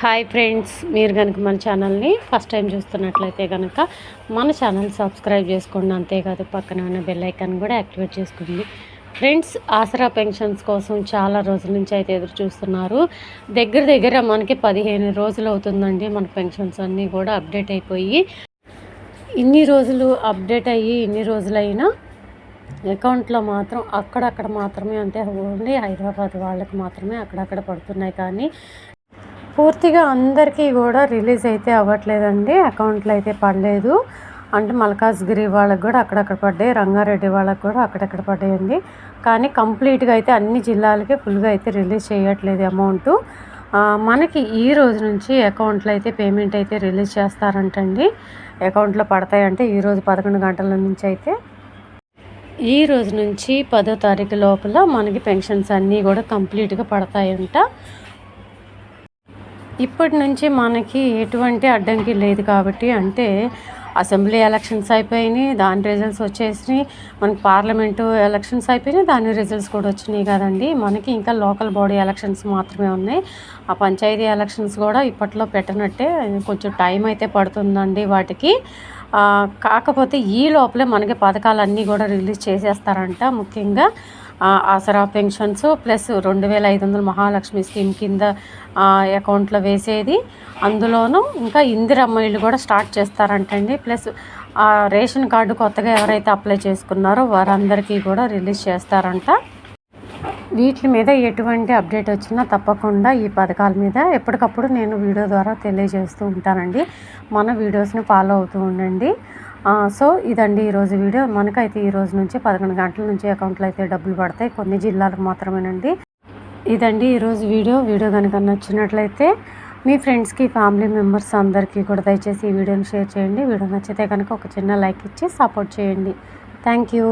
Hi friends మీరు కనుక మన ఛానల్ని ఫస్ట్ టైం చూస్తున్నట్లయితే కనుక మన ఛానల్ సబ్స్క్రైబ్ చేసుకోండి. అంతేకాదు పక్కన ఉన్న బెల్ ఐకాన్ కూడా యాక్టివేట్ చేసుకోండి. ఫ్రెండ్స్ ఆసరా పెన్షన్స్ కోసం చాలా రోజుల నుంచి అయితే ఎదురు చూస్తున్నారు. దగ్గర దగ్గర మనకి పదిహేను రోజులు అవుతుందండి మన పెన్షన్స్ అన్నీ కూడా అప్డేట్ అయిపోయి. ఇన్ని రోజులు అప్డేట్ అయ్యి ఇన్ని రోజులైనా అకౌంట్లో మాత్రం అక్కడక్కడ మాత్రమే అంటే ఓన్లీ హైదరాబాద్ వాళ్ళకి మాత్రమే అక్కడక్కడ పడుతున్నాయి. కానీ పూర్తిగా అందరికీ కూడా రిలీజ్ అయితే అవ్వట్లేదండి. అకౌంట్లో అయితే పడలేదు. అంటే మల్కాజ్గిరి వాళ్ళకి కూడా అక్కడక్కడ పడ్డాయి. రంగారెడ్డి వాళ్ళకి కూడా అక్కడక్కడ పడ్డాయండి. కానీ కంప్లీట్గా అయితే అన్ని జిల్లాలకి ఫుల్గా అయితే రిలీజ్ చేయట్లేదు అమౌంట్. మనకి ఈ రోజు నుంచి అకౌంట్లో అయితే పేమెంట్ అయితే రిలీజ్ చేస్తారంటండి. అకౌంట్లో పడతాయంటే ఈరోజు పదకొండు గంటల నుంచి అయితే. ఈ రోజు నుంచి పదో తారీఖు లోపల మనకి పెన్షన్స్ అన్నీ కూడా కంప్లీట్గా పడతాయంట. ఇప్పటి నుంచి మనకి ఎటువంటి అడ్డంకి లేదు కాబట్టి అంటే అసెంబ్లీ ఎలక్షన్స్ అయిపోయినాయి దాని రిజల్ట్స్ వచ్చేసినాయి. మనకి పార్లమెంటు ఎలక్షన్స్ అయిపోయినాయి దాని రిజల్ట్స్ కూడా వచ్చినాయి కదండి. మనకి ఇంకా లోకల్ బాడీ ఎలక్షన్స్ మాత్రమే ఉన్నాయి. ఆ పంచాయతీ ఎలక్షన్స్ కూడా ఇప్పట్లో పెట్టనట్టే కొంచెం టైం అయితే పడుతుందండి వాటికి. కాకపోతే ఈ లోపలే మనకి పథకాలన్నీ కూడా రిలీజ్ చేసేస్తారంట ముఖ్యంగా. ఆసరా పెన్షన్స్ ప్లస్ రెండు వేల ఐదు వందల మహాలక్ష్మి స్కీమ్ కింద అకౌంట్లో వేసేది. అందులోనూ ఇంకా ఇందిరమ్మ ఇల్లు కూడా స్టార్ట్ చేస్తారంటండి. ప్లస్ రేషన్ కార్డు కొత్తగా ఎవరైతే అప్లై చేసుకున్నారో వారందరికీ కూడా రిలీజ్ చేస్తారంట. వీటి మీద ఎటువంటి అప్డేట్ వచ్చినా తప్పకుండా ఈ పథకాల మీద ఎప్పటికప్పుడు నేను వీడియో ద్వారా తెలియజేస్తూ ఉంటానండి. మన వీడియోస్ని ఫాలో అవుతూ ఉండండి. సో ఇదండి ఈరోజు వీడియో. మనకైతే ఈ రోజు నుంచి పదకొండు గంటల నుంచి అకౌంట్లో అయితే డబ్బులు పడతాయి. కొన్ని జిల్లాలకు మాత్రమేనండి. ఇదండి ఈరోజు వీడియో. వీడియో కనుక నచ్చినట్లయితే మీ ఫ్రెండ్స్కి ఫ్యామిలీ మెంబర్స్ అందరికీ కూడా దయచేసి ఈ వీడియోని షేర్ చేయండి. వీడియో నచ్చితే కనుక ఒక చిన్న లైక్ ఇచ్చి సపోర్ట్ చేయండి. Thank you.